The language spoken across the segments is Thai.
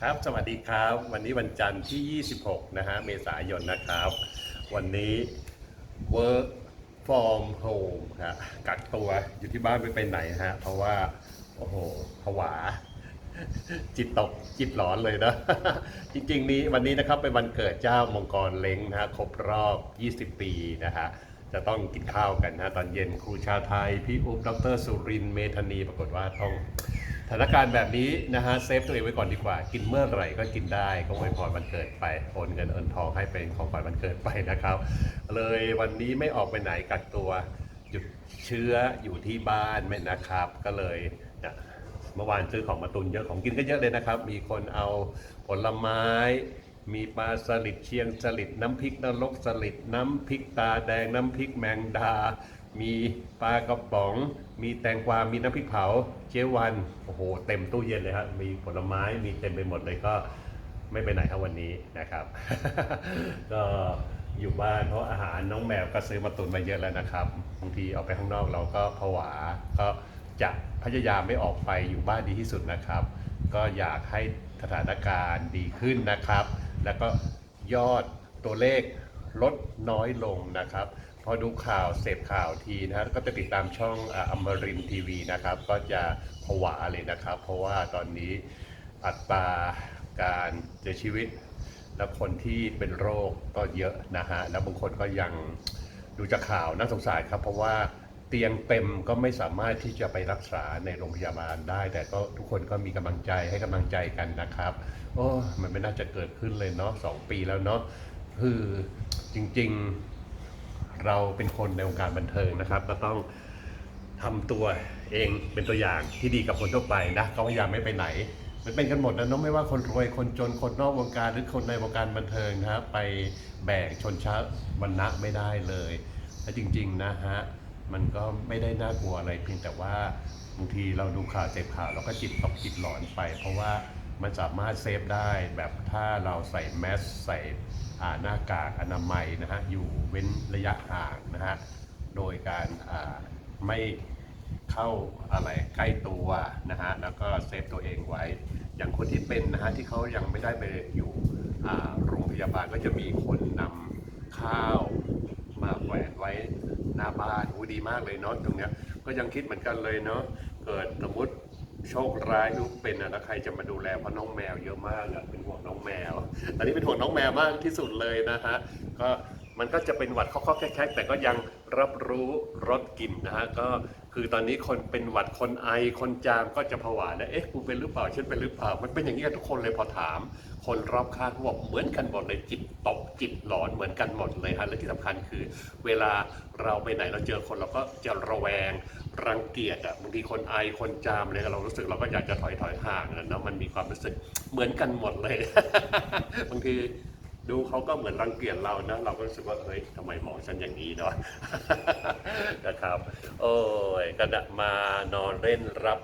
ครับ สวัสดีครับ วันนี้วันจันทร์ที่ 26 นะฮะ เมษายนนะครับ วันนี้ work from home ครับกักตัวอยู่ที่บ้านไม่ไปไหนฮะ เพราะว่า โอ้โหผวา จิตตก จิตหลอนเลยนะ จริง ๆ นี้วันนี้นะครับเป็นวันเกิดเจ้ามังกรเล้งนะฮะ ครบรอบ 20 ปีนะฮะจะต้องกินข้าวกันนะตอนเย็นครูชาไทย พี่อุ๊บดรสุรินทร์เมธานีปรากฏว่าต้อง ถานการณ์แบบนี้นะฮะเซฟตัวเองไว้ก่อนดีกว่า กินเมื่อไหร่ก็กินได้ก็อวยพรวันเกิดไปโอนเงินโอนทองให้เป็นของขวัญวันเกิดไปนะครับ เลยวันนี้ไม่ออกไปไหนกักตัวหยุดเชื้ออยู่ที่บ้านไม่นะครับ ก็เลยเนี่ยเมื่อวานซื้อของมาตุนเยอะของกินก็เยอะเลยนะครับ มีคนเอาผลไม้ มีปลาสลิดเชียงสลิดน้ำพริกนรกสลิดน้ำพริกตาแดงน้ำพริกแมงดา มีปลากระป๋อง มีแตงกวา มีน้ำพริกเผา เจวัน โอ้โห เต็มตู้เย็นเลยครับ มีผลไม้ มีเต็มไปหมดเลยก็ไม่ไปไหนครับวันนี้นะครับ ก็อยู่บ้านเพราะอาหารน้องแมวก็ซื้อมาตุนมาเยอะแล้วนะครับ บางทีออกไปข้างนอกเราก็ผวา ก็จะพยายามไม่ออกไปอยู่บ้านดีที่สุดนะครับ ก็อยากให้สถานการณ์ดีขึ้นนะครับ แล้วก็ยอดตัวเลขลดน้อยลงนะครับ อดูข่าวเสพข่าวทีนะฮะก็จะติดตามช่องออมรินทีวีนะครับ ก็จะผวาเลยนะครับ เพราะว่าตอนนี้อัตราการเสียชีวิต แล้วคนที่เป็นโรคก็เยอะนะฮะแล้วบางคนก็ยังดูจากข่าวน่าสงสารครับ เพราะว่าเตียงเต็มก็ไม่สามารถที่จะไปรักษาในโรงพยาบาลได้ แต่ก็ทุกคนก็มีกำลังใจให้กำลังใจกันนะครับ โอ้มันไม่น่าจะเกิดขึ้นเลยเนาะสองปีแล้วเนาะคือจริง ๆ เราเป็นคนในวงการบันเทิงนะครับ ก็ต้องทำตัวเองเป็นตัวอย่างที่ดีกับคนทั่วไปนะก็พยายามไม่ไปไหน มันเป็นกันหมดนะน้องไม่ว่าคนรวยคนจนคนนอกวงการหรือคนในวงการบันเทิงนะฮะไปแบกชนชั้นวรรณะไม่ได้เลยและจริงๆนะฮะมันก็ไม่ได้น่ากลัวอะไรเพียงแต่ว่าบางทีเราดูข่าวเจ็บข่าวเราก็จิตตกจิตหลอนไป เพราะว่า มันสามารถเซฟได้แบบถ้าเราใส่แมสใส่หน้ากากอนามัยนะฮะอยู่เว้นระยะห่างนะฮะโดยการไม่เข้าอะไรใกล้ตัวนะฮะแล้วก็เซฟตัวเองไว้ อย่างคนที่เป็นนะฮะที่เขายังไม่ได้ไปอยู่โรงพยาบาลก็จะมีคนนำข้าวมาแขวนไว้หน้าบ้านอู้ดีมากเลยเนาะตรงเนี้ยก็ยังคิดเหมือนกันเลยเนาะเกิดสมมติ โชคร้ายลูกเป็นนะแล้วใครจะมาดูแลเพราะน้องแมวเยอะมากอะเป็นห่วงน้องแมว อันนี้เป็นห่วงน้องแมวมากที่สุดเลยนะฮะก็มันก็จะเป็นหวัดข้อๆแค่ๆแต่ก็ยังรับรู้รสกลิ่นนะฮะก็ คือตอนนี้คนเป็นหวัดคนไอคนจามก็จะผวานะเอ๊ะกูเป็นหรือเปล่าฉันเป็นหรือเปล่า มันเป็นอย่างนี้กันทุกคนเลยพอถาม คนรอบข้างเขาบอกเหมือนกันหมดเลยจิตตกจิตหลอนเหมือนกันหมดเลยฮะและที่สำคัญคือ เวลาเราไปไหนเราเจอคนเราก็จะระแวงรังเกียจอะบางทีคนไอคนจามเลยเรารู้สึกเราก็อยากจะถอยถอยห่างนะนะมันมีความรู้สึกเหมือนกันหมดเลย บางทีดูเขาก็เหมือนรังเกียจเรานะ เราก็รู้สึกว่าเฮ้ยทำไมหมอฉันอย่างนี้เนาะ นะครับ โอ้ยกระดะมานอนเล่นรับ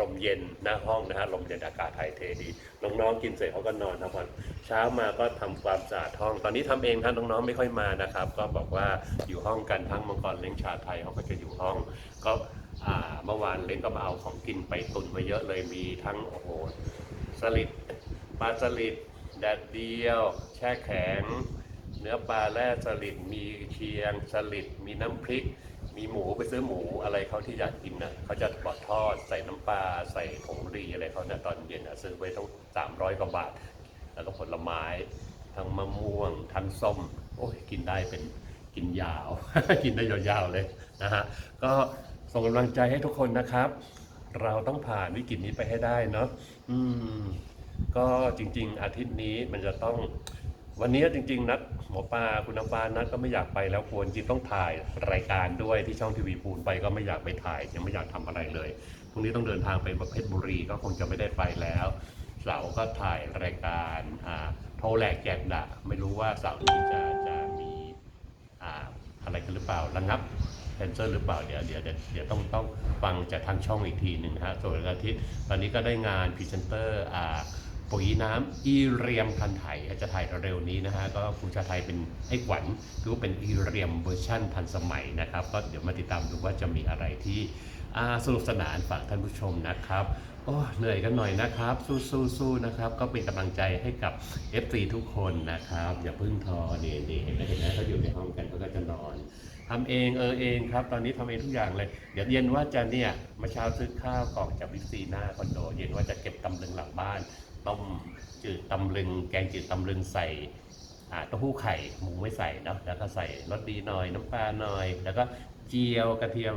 ลมเย็นหน้าห้องนะฮะลมเย็นอากาศถ่ายเทดี น้องๆกินเสร็จเขาก็นอนนะพอเช้ามาก็ทำความสะอาดห้อง ตอนนี้ทำเองท่านน้องๆไม่ค่อยมานะครับ ก็บอกว่าอยู่ห้องกันทั้งมังกรเล้งชาไทยเขาก็จะอยู่ห้อง ก็เมื่อวานเล้งก็มาเอาของกินไปตุนมาเยอะเลยมีทั้งโอ้โหสลิดปลาสลิดแดดเดียว แช่แข็ง เนื้อปลาแร่สลิดมีเชียงสลิดมีน้ำพริก มีหมูไปซื้อหมูอะไรเขาที่อยากกินนะเขาจะบอดทอดใส่น้ำปลาใส่ผงรีอะไรเขาเนี่ยตอนเย็นนะซื้อไว้ต้องสามร้อยกว่าบาท แล้วก็ผลไม้ ทั้งมะม่วง ทั้งส้ม โอ้ยกินได้เป็นกินยาว กินได้ยาวๆเลยนะฮะก็ส่งกำลังใจให้ทุกคนนะครับ เราต้องผ่านวิกฤตนี้ไปให้ได้เนาะอืม ก็จริง ๆ อาทิตย์นี้มันจะต้อง วันนี้จริง ๆ นัดหมอปลาคุณน้ำปลานัดก็ไม่อยากไปแล้วควรจริงต้องถ่ายรายการด้วยที่ช่องทีวีปูนไปก็ไม่อยากไปถ่ายยังไม่อยากทำอะไรเลยพรุ่งนี้ต้องเดินทางไปเพชรบุรีก็คงจะไม่ได้ไปแล้วเสาร์ก็ถ่ายรายการอ่าโทรแหลกแจกดะไม่รู้ว่าเสาร์นี้จะจะมีอ่าอะไรกันหรือเปล่าระงับแคนเซอร์หรือเปล่าเดี๋ยวเดี๋ยวเดี๋ยวเดี๋ยวต้องต้องฟังจากทางช่องอีกทีหนึ่งฮะส่วนวันอาทิตย์ตอนนี้ก็ได้งานพรีเซนเตอร์อ่า ปุ๋ยน้ำอีเรียมพันธุ์ไทยจะถ่ายเร็วนี้นะฮะก็คุณชาไทยเป็นไอ้ขวัญคือว่าเป็นอีเรียมเวอร์ชั่นทันสมัยนะครับ ก็เดี๋ยวมาติดตามดูว่าจะมีอะไรที่สนุกสนานฝากท่านผู้ชมนะครับโอ้เหนื่อยกันหน่อยนะครับ สู้ๆๆนะครับ ก็เป็นกำลังใจให้กับ FC ทุกคนนะครับ อย่าพิ่งท้อนี่นี่เห็นไหมเห็นไหมเขาอยู่ในห้องกันเขาก็จะนอนทำเองเออเองครับ ตอนนี้ทำเองทุกอย่างเลย เดี๋ยวเย็นว่าจะเนี่ยมื่อเช้าซื้อข้าวกล่องจากบิ๊กซีหน้าคอนโด เย็นว่าจะเก็บตำลึงหลังบ้าน ต้มจืดตำลึง แกงจืดตำลึงใส่เต้าหู้ไข่หมูไม่ใส่เนาะแล้วก็ใส่รสดีหน่อยน้ำปลาหน่อย แล้วก็เจียวกระเทียม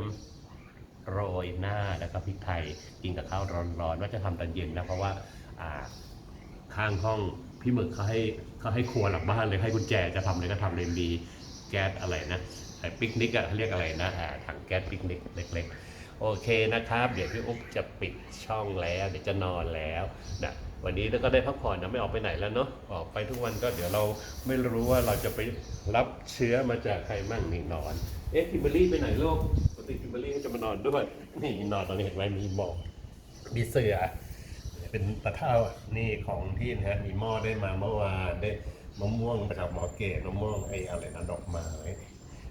โรยหน้าแล้วก็พริกไทยกินกับข้าวร้อนๆว่าจะทำตอนเย็นนะเพราะว่าข้างห้องพี่หมึกเขาให้เขาให้ครัวหลังบ้านเลยให้กุญแจจะทำอะไรก็ทำเลยมีแก๊สอะไรนะไอ้ปิกนิกอะเขาเรียกอะไรนะถังแก๊สปิกนิกเล็กๆโอเคนะครับ เดี๋ยวพี่อุ๊บจะปิดช่องแล้ว เดี๋ยวจะนอนแล้วนะ วันนี้ก็ได้พักผ่อนนะไม่ออกไปไหนแล้วเนาะออกไปทุกวันก็เดี๋ยวเราไม่รู้ว่าเราจะไปรับเชื้อมาจากใครมั่งนี่นอน เอ๊ะคิมเบอรี่ไปไหนลูกปกติคิมเบอรรี่เขาจะมานอนด้วยนี่นอนตอนนี้เห็นไหมมีหมอกมีเสือเป็นตะเท่านี่ของพี่นะฮะมีหม้อได้มาเมื่อวานได้มะม่วงนะครับหมอเกศมะม่วงไอ้อะไรนะดอกไม้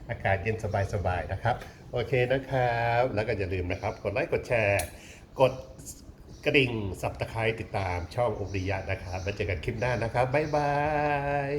อากาศเย็นสบายๆนะครับ โอเคนะครับ แล้วก็อย่าลืมนะครับ กดไลค์กดแชร์ กด กระดิ่งสับตะไคร้ติดตามช่องอุบริยะนะครับมาเจอกันคลิปหน้านะครับ บ๊ายบาย